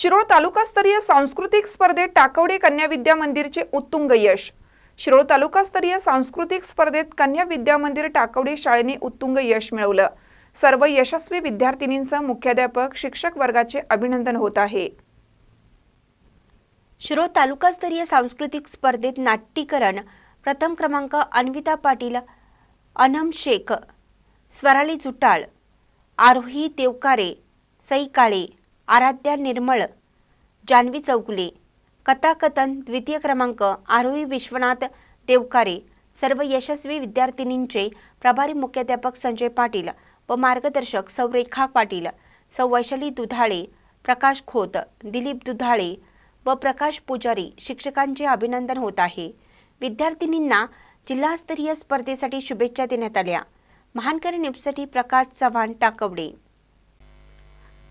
शिरोळ तालुकास्तरीय सांस्कृतिक स्पर्धेत टाकवडे कन्या विद्या मंदिरचे उत्तुंग यश. शिरोळ तालुकास्तरीय सांस्कृतिक स्पर्धेत कन्या विद्या मंदिर टाकवडे शाळेने उत्तुंग यश मिळवलं. सर्व यशस्वी विद्यार्थिनींसह मुख्याध्यापक शिक्षक वर्गाचे अभिनंदन होत आहे. शिरोळ तालुकास्तरीय सांस्कृतिक स्पर्धेत नाट्यीकरण प्रथम क्रमांक अन्विता पाटील अनम शेख स्वराली चुटाळ आरोही देवकारे सई काळे आराध्या निर्मळ जान्हवी चौगुले कथाकथन द्वितीय क्रमांक आरोही विश्वनाथ देवकारे सर्व यशस्वी विद्यार्थिनींचे प्रभारी मुख्याध्यापक संजय पाटील व मार्गदर्शक सौ रेखा पाटील सौ वैशाली दुधाळे प्रकाश खोत दिलीप दुधाळे व प्रकाश पुजारी शिक्षकांचे अभिनंदन होत आहे. विद्यार्थिनींना जिल्हास्तरीय स्पर्धेसाठी शुभेच्छा देण्यात आल्या. महानकरी न्यूजसाठी प्रकाश चव्हाण टाकवडे.